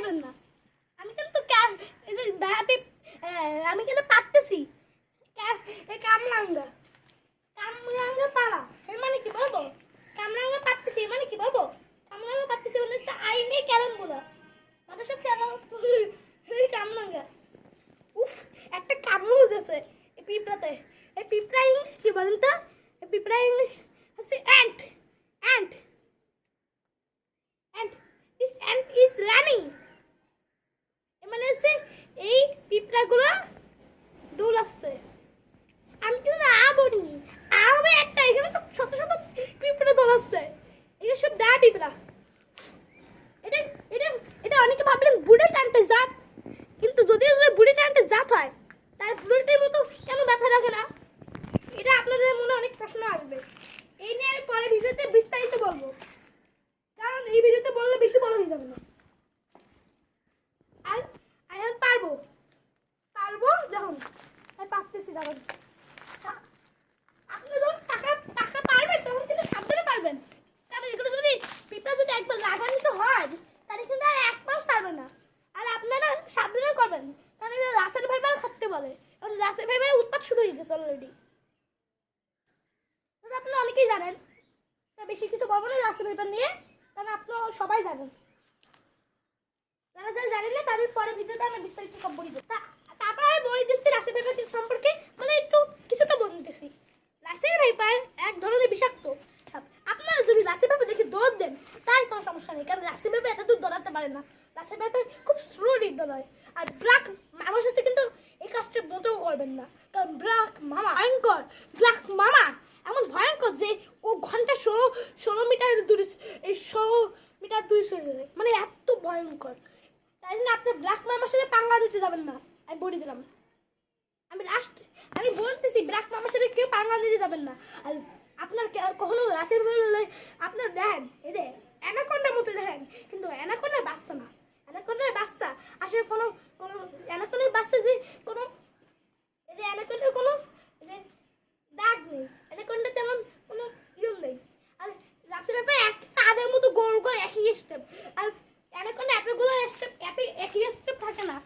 পারবেন না। আমি কিন্তু হ্যাপি আমি কিন্তু পারতেছি। কামরাঙ্গা। কামরাঙ্গা মানে পারা এর মানে কি বলব? কামরাঙ্গা পারতেছি মানে কি বলব? কামরাঙ্গা পারতেছি মানে আই মে ক্যারাম বোলা মানে সব ক্যারাম কামরাঙ্গা। উফ, একটা কামড় দিয়েছে এই পিঁপড়াতে। এই পিঁপড়া ইংলিশ কি বলেন তো? পিঁপড়াগুলো দৌড়াচ্ছে আমি তো না বলি আ হবে একটা, এখানে তো শত শত পিঁপড়া দৌড়াচ্ছে এগুলো সব ডা পিঁপড়া। এটা এটা এটা অনেকে ভাবলেন বুড়ে টানতে জাত। কিন্তু যদি বুড়ি টানতে জাত হয় তার বুড়িটির মতো কেন ব্যথা রাখে না? এটা আপনাদের মনে অনেক প্রশ্ন আসবে। এই নিয়ে আমি পরে ভিডিওতে বিস্তারিত বলব। কারণ এই ভিডিওতে বললে বেশি বড় হয়ে যাবে না। সবাই জানেন। যারা যারা জানেন না, তাদের পরে ভিডিওতে আমি বিস্তারিত সব বলি তারপর আমি বলে দিচ্ছি রাসেল ভাইপার সম্পর্কে। মানে একটু কিছুটা বলে দিতেছি। রাসেল ভাইপার এক ধরনের বিষাক্ত আপনারা যদি রাসেল ভাইপার দেখে দৌড় দেন তাই কোনো সমস্যা নেই, কারণ রাসেল ভাইপার এত দূর দৌড়াতে পারে না। রাসেল ভাইপার খুব স্লোলি দৌড়ায় আর ব্রাক মামার সাথে কিন্তু এই কাজটা মোটেও করবেন না। কারণ ব্রাক মামা ভয়ঙ্কর ব্রাক মামা এমন ভয়ঙ্কর যে ও ঘণ্টা ষোলো ষোলো মিটার দূরে এই ষোলো মিটার দূরে চলে যায়। মানে এত ভয়ঙ্কর। তাই জন্য আপনি ব্ল্যাক মামার সাথে পাঙ্গা দিতে যাবেন না। আমি বলে দিলাম। আমি লাস্ট আমি বলতেছি ব্ল্যাক মামার সাথে কেউ পাঙ্গা দিতে যাবেন না। আর আপনার কখনো রাসের আপনার দেখেন এই যে অ্যানাকোন্ডার মতো দেখেন কিন্তু অ্যানাকোন্ডার বাচ্চা না অ্যানাকোন্ডার বাচ্চা আসলে কোনো কোনো অ্যানাকোন্ডার বাচ্চা যে কোনো এই যে অ্যানাকোন্ডার কোনো এই যে দাগ নেই অ্যানাকোন্ডা তেমন কোনো ইয়ে নেই আর রাসেল ব্যাপারে এক সাদের মতো গোল গোল একই স্টেপ আর অ্যানাকোন্ডা এতগুলো স্টেপ একই একই স্টেপ থাকে না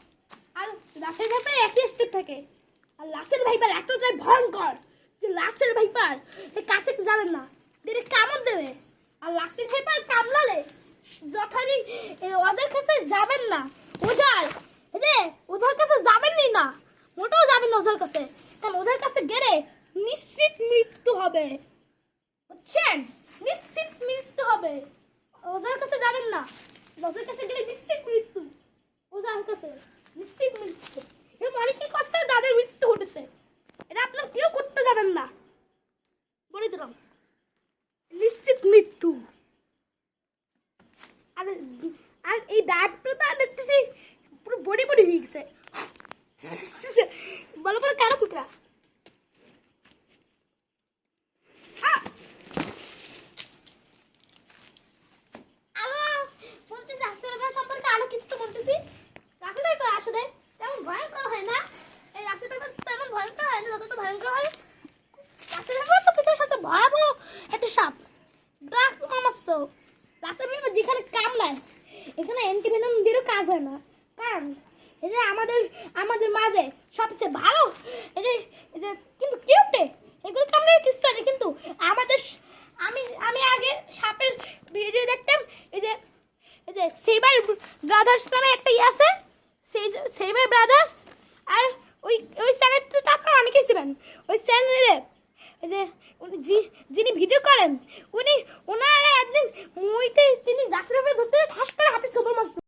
আর রাসেল ভাইপার একই স্টেপ থাকে আর রাসেল ভাইপার এতটাই ভয়ঙ্কর যে ভাইপার কাছে যাবেন না। দিলে কামড় দেবে। আর রাসেল ভাইপার কামড়ালে। যথারই এ, ওদের কাছে যাবেন না। ওঝার যে ওদের কাছে যাবেনই না। মোটেও যাবেন না ওদের কাছে। কারণ ওদের কাছে গেলে নিশ্চিত মৃত্যু হবে। বুঝছেন? নিশ্চিত মৃত্যু হবে। ওদের কাছে যাবেন না। ওদের কাছে গেলে নিশ্চিত মৃত্যু। ওদের কাছে নিশ্চিত মৃত্যু। এরকম অনেকেই করছে তাদের মৃত্যু ঘটেছে এটা আপনার কেউ করতে যাবেন না বলে দিলাম নিশ্চিত মৃত্যু আর আর এই ডাবটা তো আর দেখতেছি পুরো বডি বডি হয়ে গেছে বলো করে কেন কুটরা আহ! আরও বলতেছি রাসেল ভাই সম্পর্কে আরও কিছু তো বলতেছি রাসেল ভাই তো আসলে তেমন ভয়ঙ্কর হয় না এই রাসেল ভাই তেমন ভয়ঙ্কর হয় না যত তো ভয়ঙ্কর হয় রাসেল ভাই তো পিঠের সাথে ভয়াবহ একটা সাপ ব্রাক মামাস্ত রাসেল ভাই যেখানে কামড়ায় এখানে অ্যান্টিভেনম দিয়েও কাজ হয় না। কারণ এই যে আমাদের আমাদের মাঝে সবচেয়ে ভালো, এই যে কিন্তু কিউটে এগুলো কামড়ে কিছু হয় না কিন্তু আমাদের আমি আমি আগে সাপের ভিডিও দেখতাম, এই যে এই যে সেবার ব্রাদার্স নামে একটা ইয়ে আছে, সেই সেবার ব্রাদার্স আর ওই ওই চ্যানেলটা তো আপনারা অনেকেই ছিলেন, ওই চ্যানেলে যে উনি যিনি ভিডিও করেন, উনি ওনার একদিন মুইতে তিনি গাছের উপরে ধরতে ঠাস করে হাতে ছবল মারছে।